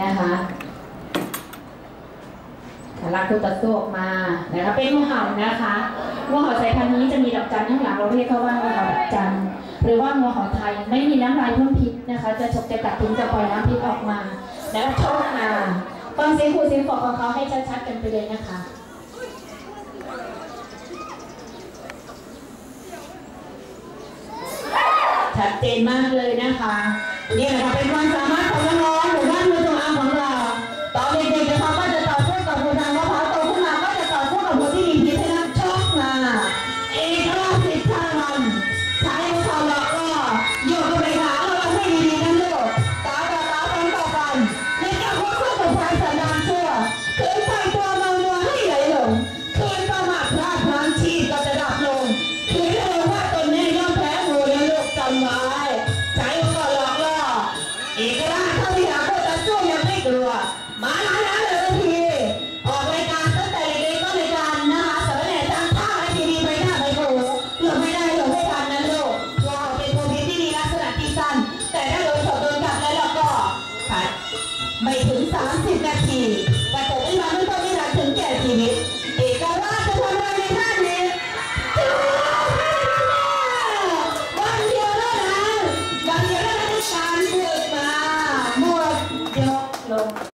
นะคะถ้าลากคู่ต่อสู้ออกมานะคะ เป็นงูเห่านะคะงูเห่าสายพันธุ์นี้จะมีดอกจันข้างหลังเราเรียกเขาว่างูเห่าดอกจันหรือว่างูเห่าไทยไม่มีน้ำลายพ่นพิษนะคะ จะฉกจะกัดทิ้งจะปล่อยน้ำพิษออกมาแล้วโชคมาฟังเสียงครูเสียงฝอกของเขาให้ชัดๆกันไปเลยนะคะชัดเจนมากเลยนะคะ นี่แหละคะเป็นความสามารถ น